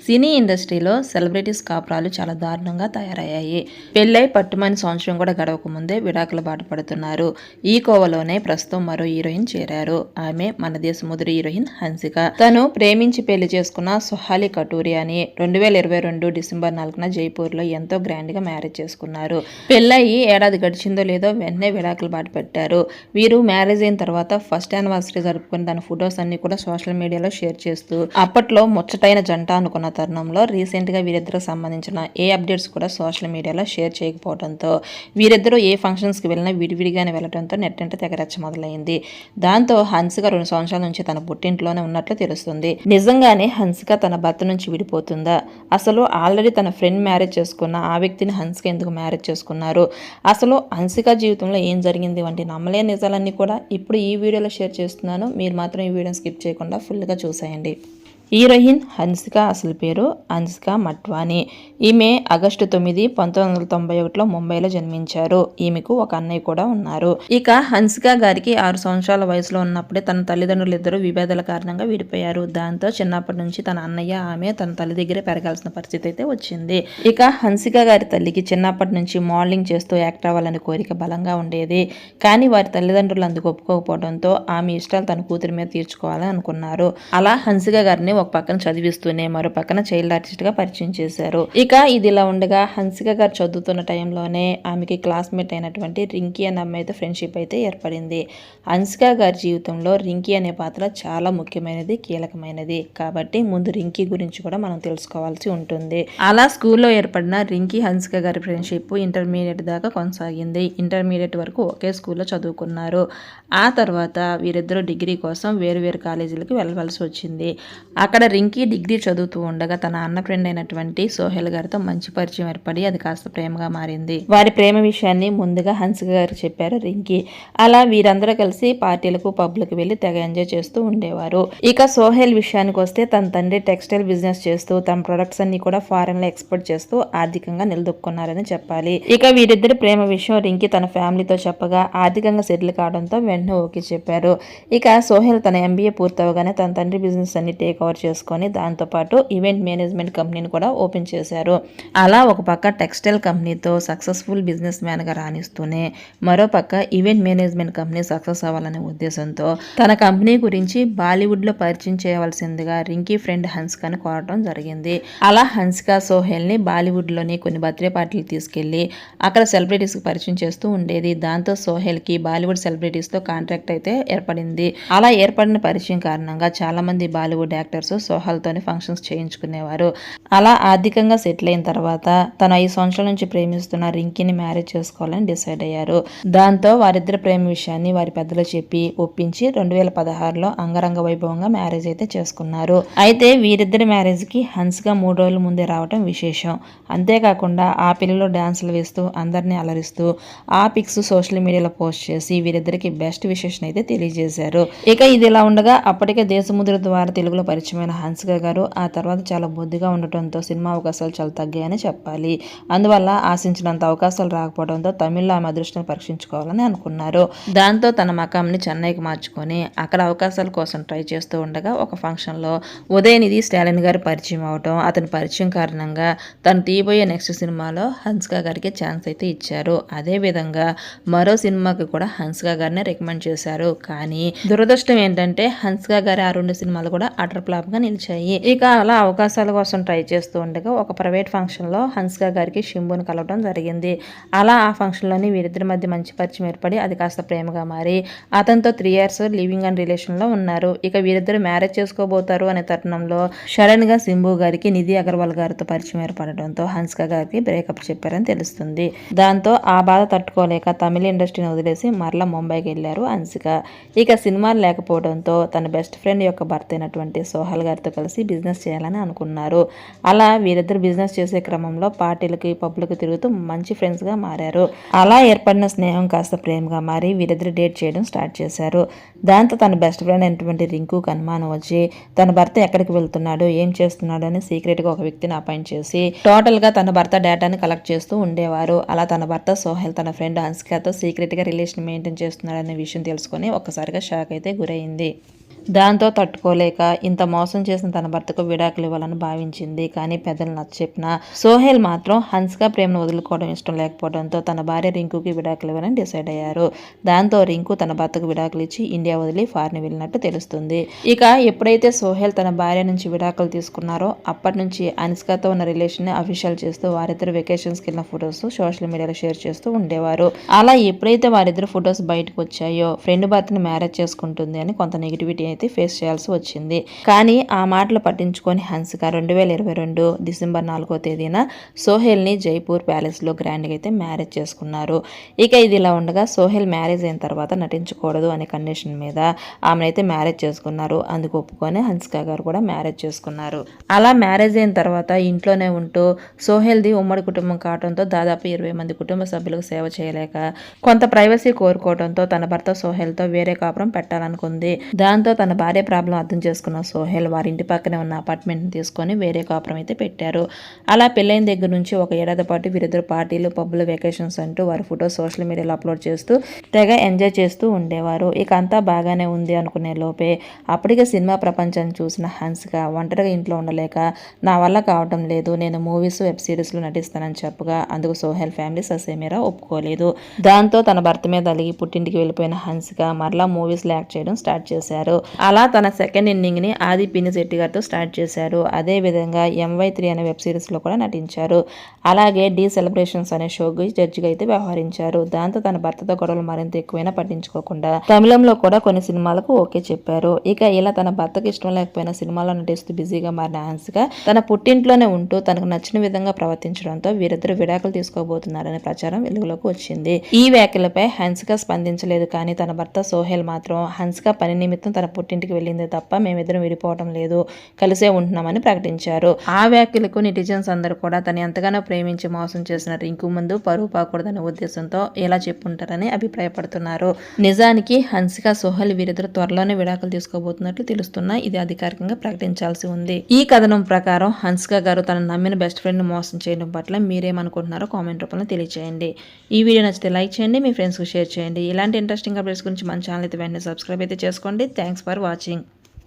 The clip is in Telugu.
Cine ఇండస్ట్రీలో సెలబ్రిటీస్ కాపురాలు చాలా దారుణంగా తయారయ్యాయి. పెళ్ళై పట్టుమని సంవత్సరం కూడా గడవక ముందే విడాకుల బాట పడుతున్నారు. ఈ కోవలోనే ప్రస్తుతం మరో హీరోయిన్ చేరారు. ఆమె మన దేశ ముదురు హీరోయిన్ హన్సిక. తను ప్రేమించి పెళ్ళి చేసుకున్న సుహాలి కటూరి అని రెండు వేల ఇరవై రెండు డిసెంబర్ నాలుగున జైపూర్లో ఎంతో గ్రాండ్గా మ్యారేజ్ చేసుకున్నారు. పెళ్ళయి ఏడాది గడిచిందో లేదో వెంటనే విడాకులు బాట పెట్టారు. వీరు మ్యారేజ్ అయిన తర్వాత ఫస్ట్ యానివర్సరీ జరుపుకుని దాని ఫొటోస్ అన్ని కూడా సోషల్ మీడియాలో షేర్ చేస్తూ అప్పట్లో ముచ్చటైన జంట అనుకున్న తరుణంలో రీసెంట్గా వీరిద్దరికి సంబంధించిన ఏ అప్డేట్స్ కూడా సోషల్ మీడియాలో షేర్ చేయకపోవడంతో వీరిద్దరూ ఏ ఫంక్షన్స్కి వెళ్ళినా విడివిడిగానే వెళ్ళడంతో నెట్టంటే తెగరచ్చ మొదలైంది. దాంతో హన్సిక రెండు సంవత్సరాల నుంచి తన పుట్టింట్లోనే ఉన్నట్లు తెలుస్తుంది. నిజంగానే హన్సిక తన భర్త నుంచి విడిపోతుందా? అసలు ఆల్రెడీ తన ఫ్రెండ్ మ్యారేజ్ చేసుకున్న ఆ వ్యక్తిని హన్సిక ఎందుకు మ్యారేజ్ చేసుకున్నారు? అసలు హన్సిక జీవితంలో ఏం జరిగింది? వంటి నమ్మలేని నిజాలన్నీ కూడా ఇప్పుడు ఈ వీడియోలో షేర్ చేస్తున్నాను. మీరు మాత్రం ఈ వీడియోని స్కిప్ చేయకుండా ఫుల్గా చూసేయండి. హీరోయిన్ హన్సిక అసలు పేరు హన్సిక మట్వాని. ఈమె ఆగస్టు తొమ్మిది పంతొమ్మిది వందల తొంభై ఒకటిలో ముంబైలో జన్మించారు. ఈమెకు ఒక అన్నయ్య కూడా ఉన్నారు. ఇక హన్సిక గారికి ఆరు సంవత్సరాల వయసులో ఉన్నప్పుడే తన తల్లిదండ్రులు ఇద్దరు విభేదాల కారణంగా విడిపోయారు. దాంతో చిన్నప్పటి నుంచి తన అన్నయ్య ఆమె తన తల్లి దగ్గరే పెరగాల్సిన పరిస్థితి అయితే వచ్చింది. ఇక హన్సిక గారి తల్లికి చిన్నప్పటి నుంచి మోడలింగ్ చేస్తూ యాక్ట్ అవ్వాలని కోరిక బలంగా ఉండేది. కానీ వారి తల్లిదండ్రులు అందుకు ఒప్పుకోకపోవడంతో ఆమె ఇష్టాలు తన కూతురి మీద తీర్చుకోవాలని అనుకున్నారు. అలా హన్సిక గారిని ఒక పక్కన చదివిస్తూనే మరో పక్కన చైల్డ్ ఆర్టిస్ట్గా పరిచయం చేశారు. ఇక ఇది ఇలా ఉండగా హన్సిక గారు చదువుతున్న టైంలోనే ఆమెకి క్లాస్మేట్ అయినటువంటి రింకీ అనే అమ్మాయితో ఫ్రెండ్షిప్ అయితే ఏర్పడింది. హన్సిక గారి జీవితంలో రింకీ అనే పాత్ర చాలా ముఖ్యమైనది కీలకమైనది. కాబట్టి ముందు రింకీ గురించి కూడా మనం తెలుసుకోవాల్సి ఉంటుంది. అలా స్కూల్లో ఏర్పడిన రింకీ హన్సిక గారి ఫ్రెండ్షిప్ ఇంటర్మీడియట్ దాకా కొనసాగింది. ఇంటర్మీడియట్ వరకు ఒకే స్కూల్లో చదువుకున్నారు. ఆ తర్వాత వీరిద్దరూ డిగ్రీ కోసం వేరు వేరు కాలేజీలకు వెళ్ళవలసి వచ్చింది. అక్కడ రింకీ డిగ్రీ చదువుతూ ఉండగా తన అన్న ఫ్రెండ్ అయినటువంటి సోహెల్ గారితో మంచి పరిచయం ఏర్పడి అది కాస్త ప్రేమగా మారింది. వారి ప్రేమ విషయాన్ని ముందుగా హన్సిక గారు చెప్పారు రింకీ. అలా వీరందరూ కలిసి పార్టీలకు పబ్లకు వెళ్ళి తెగ ఎంజాయ్ చేస్తూ ఉండేవారు. ఇక సోహెల్ విషయానికి వస్తే తన తండ్రి టెక్స్టైల్ బిజినెస్ చేస్తూ తన ప్రొడక్ట్స్ అన్ని కూడా ఫారెన్లో ఎక్స్పోర్ట్ చేస్తూ ఆర్థికంగా నిలదొక్కున్నారని చెప్పాలి. ఇక వీరిద్దరి ప్రేమ విషయం రింకీ తన ఫ్యామిలీతో చెప్పగా ఆర్థికంగా సెటిల్ కావడంతో వెంటనే ఓకే చెప్పారు. ఇక సోహెల్ తన ఎంబీఏ పూర్తవగానే తన తండ్రి బిజినెస్ అన్ని టేక్ ఓవర్ చేసుకొని దాంతోపాటు ఈవెంట్ మేనేజ్మెంట్ కంపెనీని కూడా ఓపెన్ చేశారు. అలా ఒక పక్క టెక్స్టైల్ కంపెనీతో సక్సెస్ఫుల్ బిజినెస్ మ్యాన్గా రాణిస్తూనే మరో పక్క ఈవెంట్ మేనేజ్మెంట్ కంపెనీ సక్సెస్ అవ్వాలనే ఉద్దేశంతో తన కంపెనీ గురించి బాలీవుడ్లో పరిచయం చేయవలసిందిగా రింకీ ఫ్రెండ్ హన్స్కాని కోరడం జరిగింది. అలా హన్స్కా సోహెల్ని బాలీవుడ్లోని కొన్ని బర్త్డే పార్టీలు తీసుకెళ్ళి అక్కడ సెలబ్రిటీస్కి పరిచయం చేస్తూ ఉండేది. దాంతో సోహెల్కి బాలీవుడ్ సెలబ్రిటీస్తో కాంట్రాక్ట్ అయితే ఏర్పడింది. అలా ఏర్పడిన పరిచయం కారణంగా చాలామంది బాలీవుడ్ యాక్టర్స్ సోహల్తోనే ఫంక్షన్స్ చేయించుకునేవారు. అలా ఆర్థికంగా సెటిల్ అయిన తర్వాత తను ఐదు సంవత్సరాల నుంచి ప్రేమిస్తున్న రింకీని మ్యారేజ్ చేసుకోవాలని డిసైడ్ అయ్యారు. దాంతో వారిద్దరి ప్రేమ విషయాన్ని వారి పెద్దలు చెప్పి ఒప్పించి రెండు వేల పదహారులో అంగరంగ వైభవంగా మ్యారేజ్ అయితే చేసుకున్నారు. అయితే వీరిద్దరి మ్యారేజ్కి హన్స్గా మూడు రోజుల ముందే రావటం విశేషం. అంతేకాకుండా ఆ పిల్లలో డాన్సులు వేస్తూ అందరినీ అలరిస్తూ ఆ పిక్స్ సోషల్ మీడియాలో పోస్ట్ చేసి వీరిద్దరికి బెస్ట్ విశేషం అయితే తెలియజేశారు. ఇక ఇది ఇలా ఉండగా అప్పటికే దేశముద్ర ద్వారా తెలుగులో పరిచయం పరిచయమైన హన్సిక గారు ఆ తర్వాత చాలా బొద్దుగా ఉండటంతో సినిమా అవకాశాలు చాలా తగ్గాయని చెప్పాలి. అందువల్ల ఆశించినంత అవకాశాలు రాకపోవడంతో తమిళ్ళో ఆమె అదృష్టాన్ని పరీక్షించుకోవాలని అనుకున్నారు. దాంతో తన మకాంని చెన్నైకి మార్చుకొని అక్కడ అవకాశాల కోసం ట్రై చేస్తూ ఉండగా ఒక ఫంక్షన్లో ఉదయనిధి స్టాలిన్ గారు పరిచయం అవడం అతని పరిచయం కారణంగా తను తీయబోయే నెక్స్ట్ సినిమాలో హన్సిక గారికి ఛాన్స్ అయితే ఇచ్చారు. అదే విధంగా మరో సినిమాకి కూడా హన్సిక గారిని రికమెండ్ చేశారు. కానీ దురదృష్టం ఏంటంటే హన్సిక గారి ఆ రెండు సినిమాలు కూడా అటర్ ఫ్లాప్ గా నిలిచాయి. ఇక అలా అవకాశాల కోసం ట్రై చేస్తూ ఉండగా ఒక ప్రైవేట్ ఫంక్షన్లో గారికి షింబుని కలవడం జరిగింది. అలా ఆ ఫంక్షన్లోని వీరిద్దరి మధ్య మంచి పరిచయం ఏర్పడి అది కాస్త ప్రేమగా మారి అతనితో త్రీ ఇయర్స్ లివింగ్ అండ్ రిలేషన్లో ఉన్నారు. ఇక వీరిద్దరు మ్యారేజ్ చేసుకోబోతారు అనే తరుణంలో షరణ్గా గా సింబు గారికి నిధి అగర్వాల్ గారితో పరిచయం ఏర్పడడంతో హన్సిక గారికి బ్రేకప్ చెప్పారని తెలుస్తుంది. దాంతో ఆ బాధ తట్టుకోలేక తమిళ ఇండస్ట్రీని వదిలేసి మరలా ముంబైకి వెళ్ళారు హన్సిక ఇక సినిమాలు లేకపోవడంతో తన బెస్ట్ ఫ్రెండ్ యొక్క భర్త అయినటువంటి సోహల్ గారితో కలిసి బిజినెస్ చేయాలని అనుకున్నారు. అలా వీరిద్దరు బిజినెస్ చేసే క్రమంలో పార్టీలకి పబ్లకు తిరుగుతూ మంచి ఫ్రెండ్స్గా మారారు. అలా ఏర్పడిన స్నేహం కాస్త ప్రేమగా మారి వీరిద్దరు డేట్ చేయడం స్టార్ట్ చేశారు. దాంతో తన బెస్ట్ ఫ్రెండ్ అయినటువంటి రింకుకు అనుమానం వచ్చి తన భర్త ఎక్కడికి వెళ్తున్నాడు? ఏం చేస్తున్నాడు? అని సీక్రెట్గా ఒక వ్యక్తిని అపాయింట్ చేసి టోటల్గా తన భర్త డేటాని కలెక్ట్ చేస్తూ ఉండేవారు. అలా తన భర్త సోహెల్ తన ఫ్రెండ్ హన్సికాతో సీక్రెట్గా రిలేషన్ మెయింటైన్ చేస్తున్నాడనే విషయం తెలుసుకొని ఒక్కసారిగా షాక్ అయితే గురైంది. దాంతో తట్టుకోలేక ఇంత మోసం చేసిన తన భర్తకు విడాకులు ఇవ్వాలని భావించింది. కానీ పెద్దలు నచ్చ సోహెల్ మాత్రం హన్స్గా ప్రేమను వదులుకోవడం ఇష్టం లేకపోవడంతో తన భార్య రింకుకి విడాకులు ఇవ్వాలని డిసైడ్ అయ్యారు. దాంతో రింకు తన భర్తకు విడాకులు ఇచ్చి ఇండియా వదిలి ఫారిన్ వెళ్ళినట్టు తెలుస్తుంది. ఇక ఎప్పుడైతే సోహెల్ తన భార్య నుంచి విడాకులు తీసుకున్నారో అప్పటి నుంచి అనుష్కతో ఉన్న రిలేషన్ని అఫీషియల్ చేస్తూ వారిద్దరు వెకేషన్స్కి వెళ్ళిన ఫొటోస్ సోషల్ మీడియాలో షేర్ చేస్తూ ఉండేవారు. అలా ఎప్పుడైతే వారిద్దరు ఫొటోస్ బయటకు వచ్చాయో ఫ్రెండ్ భర్తను మ్యారేజ్ చేసుకుంటుంది అని కొంత నెగిటివిటీ అయితే ఫేస్ చేయాల్సి వచ్చింది. కానీ ఆ మాటలు పట్టించుకొని హన్సిక రెండు వేల ఇరవై రెండు డిసెంబర్ నాలుగో తేదీన సోహెల్ని జైపూర్ ప్యాలెస్లో గ్రాండ్గా అయితే మ్యారేజ్ చేసుకున్నారు. ఇక ఇది ఇలా ఉండగా సోహెల్ మ్యారేజ్ అయిన తర్వాత నటించకూడదు అనే కండిషన్ మీద ఆమెనైతే మ్యారేజ్ చేసుకున్నారు. అందుకు ఒప్పుకొని హన్సిక గారు కూడా మ్యారేజ్ చేసుకున్నారు. అలా మ్యారేజ్ అయిన తర్వాత ఇంట్లోనే ఉంటూ సోహెల్ది ఉమ్మడి కుటుంబం కావడంతో దాదాపు ఇరవై మంది కుటుంబ సభ్యులకు సేవ చేయలేక కొంత ప్రైవసీ కోరుకోవడంతో తన భర్త సోహెల్తో వేరే కాపురం పెట్టాలనుకుంది. దాంతో తన భార్య ప్రాబ్లం అర్థం చేసుకున్న సోహెల్ వారి ఇంటి పక్కనే ఉన్న అపార్ట్మెంట్ని తీసుకొని వేరే కాపురం అయితే పెట్టారు. అలా పెళ్ళైన దగ్గర నుంచి ఒక ఏడాది పాటు వీరిద్దరు పార్టీలు పబ్బులు వెకేషన్స్ అంటూ వారి ఫోటో సోషల్ మీడియాలో అప్లోడ్ చేస్తూ తెగ ఎంజాయ్ చేస్తూ ఉండేవారు. ఇక అంతా బాగానే ఉంది అనుకునే లోపే అప్పటికే సినిమా ప్రపంచాన్ని చూసిన హన్స్గా ఒంటరిగా ఇంట్లో ఉండలేక నా వల్ల కావటం లేదు నేను మూవీస్ వెబ్ సిరీస్లో నటిస్తానని చెప్పగా అందుకు సోహెల్ ఫ్యామిలీ ససేమీరా ఒప్పుకోలేదు. దాంతో తన భర్త మీద అలిగి పుట్టింటికి వెళ్ళిపోయిన హన్స్గా మరలా మూవీస్లో యాక్ట్ చేయడం స్టార్ట్ చేశారు. అలా తన సెకండ్ ఇన్నింగ్ని ఆది పిని శెట్టి గారితో స్టార్ట్ చేశారు. అదే విధంగా ఎంవై త్రీ అనే వెబ్ సిరీస్లో కూడా నటించారు. అలాగే డీ సెలబ్రేషన్స్ అనే షోకి జడ్జిగా అయితే వ్యవహరించారు. దాంతో తన భర్తతో గొడవలు మరింత ఎక్కువైనా పట్టించుకోకుండా తమిళంలో కూడా కొన్ని సినిమాలకు ఓకే చెప్పారు. ఇక ఇలా తన భర్తకు ఇష్టం లేకపోయిన సినిమాలో నటిస్తూ బిజీగా మారిన హన్సిక తన పుట్టింట్లోనే ఉంటూ తనకు నచ్చిన విధంగా ప్రవర్తించడంతో వీరిద్దరు విడాకులు తీసుకోబోతున్నారనే ప్రచారం వెలుగులోకి వచ్చింది. ఈ వ్యాఖ్యలపై హన్సిక స్పందించలేదు కానీ తన భర్త సోహెల్ మాత్రం హన్సిక పని నిమిత్తం తన పుట్టింటికి వెళ్ళిందే తప్ప మేమిద్దరం విడిపోవటం లేదు. కలిసే ఉంటున్నామని ప్రకటించారు. ఆ వ్యాఖ్యలకు నిటిజన్స్ అందరూ కూడా తను ఎంతగానో ప్రేమించి మోసం చేసిన రింకు ముందు పరువు పాకూడదనే ఉద్దేశంతో ఇలా చెప్పుంటారని అభిప్రాయపడుతున్నారు. నిజానికి హన్సిక సోహల్ వీరిద్దరు త్వరలోనే విడాకులు తీసుకోబోతున్నట్లు తెలుస్తున్నా ఇది అధికారికంగా ప్రకటించాల్సి ఉంది. ఈ కథనం ప్రకారం హన్సిక గారు తన నమ్మిన బెస్ట్ ఫ్రెండ్ మోసం చేయడం పట్ల మీరేమనుకుంటున్నారో కామెంట్ రూపంలో తెలియచేయండి. ఈ వీడియో నచ్చితే లైక్ చేయండి మీ ఫ్రెండ్స్కి షేర్ చేయండి. ఇలాంటి ఇంట్రెస్టింగ్ అప్డేట్స్ గురించి మన ఛానల్ అయితే వెంటనే సబ్స్క్రైబ్ అయితే చేసుకోండి. Thanks for for watching.